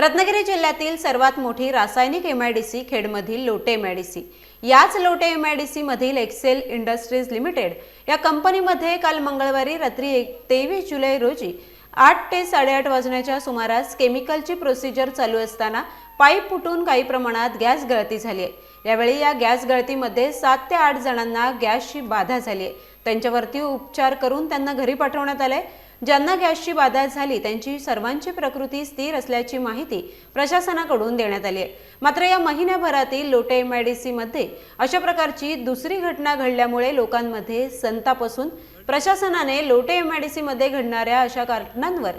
रत्नागिरी जिल्ह्यातील सर्वात मोठी रासायनिक M I D C खेडमधील Lote M I D C याच लोटे एम आय डी मधील एक्सेल इंडस्ट्रीज लिमिटेड या कंपनीमध्ये काल मंगळवारी रात्री एक तेवीस जुलै रोजी आठ ते साडेआठ वाजण्याच्या सुमारास केमिकलची प्रोसिजर चालू असताना पाईप फुटून काही प्रमाणात गॅस गळती झाली आहे. यावेळी या गॅस गळतीमध्ये सात ते आठ जणांना गॅसची बाधा झाली आहे. त्यांच्यावरती उपचार करून त्यांना घरी पाठवण्यात आले ज्यांना गॅसची बाधा झाली त्यांची सर्वांची प्रकृती स्थिर असल्याची माहिती प्रशासनाकडून देण्यात आली आहे. मात्र या महिन्याभरातील लोटे एमआयडीसी मध्ये अशा प्रकारची दुसरी घटना घडल्यामुळे लोकांमध्ये संताप असून प्रशासनाने लोटे एमआयडीसी मध्ये घडणाऱ्या अशा घटनांवर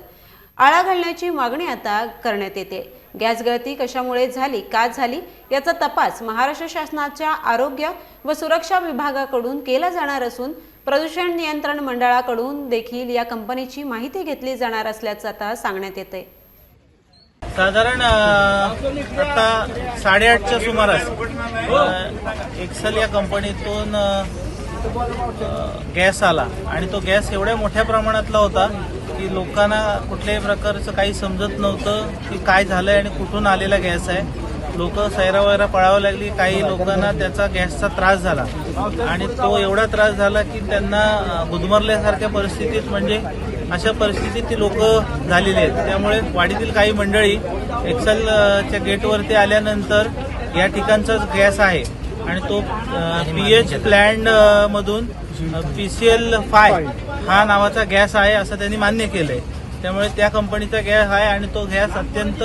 आळा घालण्याची मागणी आता करण्यात येते. गॅस गळती कशामुळे झाली का झाली याचा तपास महाराष्ट्र शासनाच्या आरोग्य व सुरक्षा विभागाकडून केला जाणार असून प्रदूषण नियंत्रण मंडळाकडून देखील या कंपनीची माहिती घेतली जाणार असल्याचं आता सांगण्यात येते साधारण आता साडेआठच्या सुमारास एक्सेल या कंपनीतून गॅस आला. आणि तो गॅस एवढ्या मोठ्या प्रमाणातला होता की लोकांना कुठल्याही प्रकारचं काही समजत नव्हतं की काय झालंय आणि कुठून आलेला गॅस आहे. लोक सैरा वैरा पळावं लागली काही लोकांना त्याचा गॅसचा त्रास झाला. आणि तो एवढा त्रास झाला की त्यांना गुदमरल्यासारख्या परिस्थितीत म्हणजे अशा परिस्थितीत ती लोक झालेली आहेत. त्यामुळे वाडीतील काही मंडळी एक्सेलच्या गेटवरती आल्यानंतर या ठिकाणचाच गॅस आहे. आणि तो पी एच प्लॅन्ड मधून पी सी एल फाय हा नावाचा गॅस आहे असं त्यांनी मान्य केलंय. त्यामुळे त्या कंपनीचा गॅस आहे आणि तो गॅस अत्यंत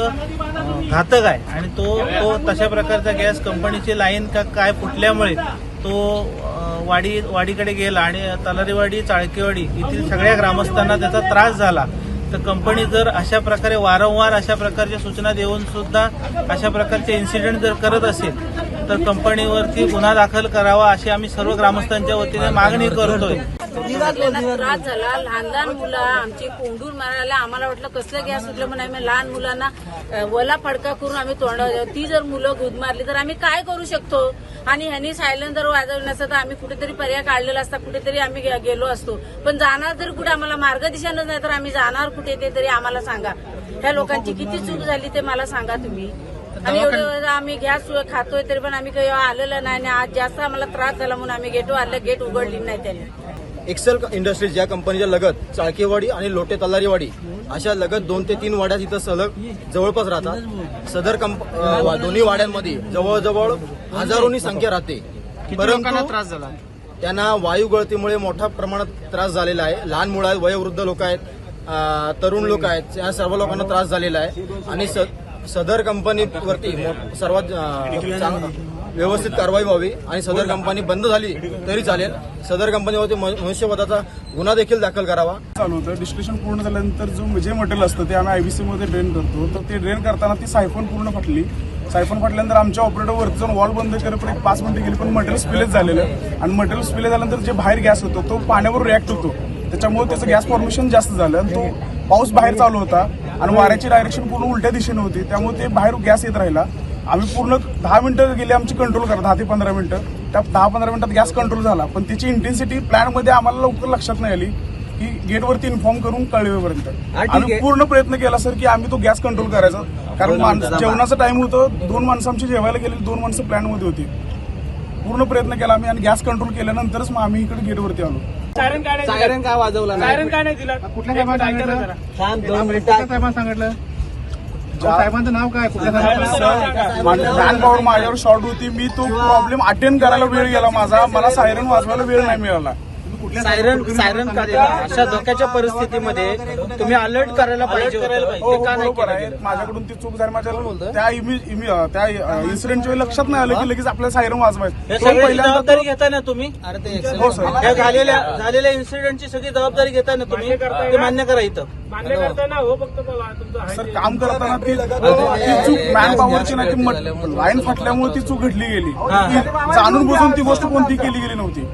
घातक आहे. आणि तो तो तशा प्रकारचा गॅस कंपनीची लाईन का काय फुटल्यामुळे तो वाडी वाडीकडे गेला आणि तलारीवाडी चाळकेवाडी येथील सगळ्या ग्रामस्थांना त्याचा त्रास झाला. तर कंपनी जर अशा प्रकारे वारंवार अशा प्रकारच्या सूचना देऊन सुद्धा अशा प्रकारचे इन्सिडेंट जर करत असेल तर कंपनीवरती गुन्हा दाखल करावा अशी आम्ही सर्व ग्रामस्थांच्या वतीने मागणी करतोय. त्रास झाला लहान लहान मुलं आमची कोंडून मारायला आम्हाला वाटलं कसलं गॅस सुटलं म्हणून आम्ही लहान मुलांना वला फडका करून आम्ही तोंड ती जर मुलं गुद मारली तर आम्ही काय करू शकतो? आणि ह्यांनी सायलेंसर वाजवण्याचा तर आम्ही कुठेतरी पर्याय काढलेला असता कुठेतरी आम्ही गेलो असतो. पण जाणार जर कुठे आम्हाला मार्गदिशानच नाही तर आम्ही जाणार कुठे ते तरी आम्हाला सांगा. ह्या लोकांची किती चूक झाली ते मला सांगा तुम्ही. आणि एवढं आम्ही गॅस खातोय तरी पण आम्ही काही आलेलं नाही आणि आज जास्त आम्हाला त्रास झाला म्हणून आम्ही गेटवर आलं गेट उघडली नाही त्यांनी. एक्सेल इंडस्ट्रीज या कंपनीच्या लगत चाळकेवाडी आणि लोटे तलारीवाडी अशा लगत दोन ते तीन वाड्या तिथं सलग जवळपास राहतात. सदर कंप दोन्ही वाड्यांमध्ये जवळजवळ हजारोनी संख्या राहते. परंतु त्रास झाला? त्यांना वायू गळतीमुळे मोठ्या प्रमाणात त्रास झालेला आहे. लहान मुलं आहेत वयोवृद्ध लोक आहेत तरुण लोक आहेत या सर्व लोकांना त्रास झालेला आहे. आणि सदर कंपनीवरती सर्वात व्यवस्थित कारवाई व्हावी आणि सदर कंपनी बंद झाली तरी चालेल. सदर कंपनीवरती म- मनुष्यवधाचा गुन्हा देखील दाखल करावा. चालू होतं. डिस्कशन पूर्ण झाल्यानंतर जो जे मटेरियल असतं ते आम्ही आयबीसी मध्ये ड्रेन करतो. तर ते ड्रेन करताना ती सायफोन पूर्ण फटली. सायफोन फाटल्यानंतर आमच्या ऑपरेटर वरती जाऊन वॉल बंद करत एक पाच मिनिटं गेली. पण मटेरियल स्पिलेज झालेलं आणि मटेरियल स्पिलेज झाल्यानंतर जे बाहेर गॅस होतो तो पाण्यावर रिॲक्ट होतो. त्याच्यामुळे त्याचं गॅस फॉर्मेशन जास्त झालं. आणि तो पाऊस बाहेर चालू होता. आणि वाऱ्याची डायरेक्शन पूर्ण उलट्या दिशेने होती. त्यामुळे ते बाहेर गॅस येत राहिला. आम्ही पूर्ण दहा मिनिटं गेली आमची कंट्रोल करा दहा ते पंधरा मिनिटं. त्या दहा पंधरा मिनिटात गॅस कंट्रोल झाला. पण त्याची इंटेन्सिटी प्लॅनमध्ये आम्हाला लवकर लक्षात नाही आली की गेटवरती इन्फॉर्म करून कळवेपर्यंत आम्ही पूर्ण प्रयत्न केला सर की आम्ही तो गॅस कंट्रोल करायचा. कारण माणसं जेवणाचा टाइम होतं दोन माणसं आमची जेवायला गेलेली दोन माणसं प्लॅनमध्ये होती. पूर्ण प्रयत्न केला आम्ही आणि गॅस कंट्रोल केल्यानंतरच मग आम्ही इकडे गेटवरती आलो. सायरन काय वाजवला सायरन काय नाही दिला. कुठल्या साहेबांना सांगितलं साहेबांचं नाव काय? कुठल्या माझ्यावर शॉर्ट होती. मी तो प्रॉब्लेम अटेंड करायला वेळ गेला माझा. मला सायरन वाजवायला वेळ नाही मिळाला. सायरन सायरन अशा धोक्याच्या परिस्थितीमध्ये तुम्ही अलर्ट करायला पाहिजे. हो? माझ्याकडून ती चूक झाली माझ्या त्या त्या इन्सिडेंटच्या वेळी लक्षात नाही आलं की लगेच आपल्याला सायरन वाजवायचं. हे जबाबदारी घेताय ना तुम्ही? हो झालेल्या झालेल्या इन्सिडेंटची सगळी जबाबदारी घेताय ना तुम्ही? ते मान्य करा इथं. सर काम करताना ती चूक मॅन पॉवरची नाही ती लाईन फाटल्यामुळे ती चूक घडली गेली. जाणून बुजून ती गोष्ट कोणती केली गेली नव्हती?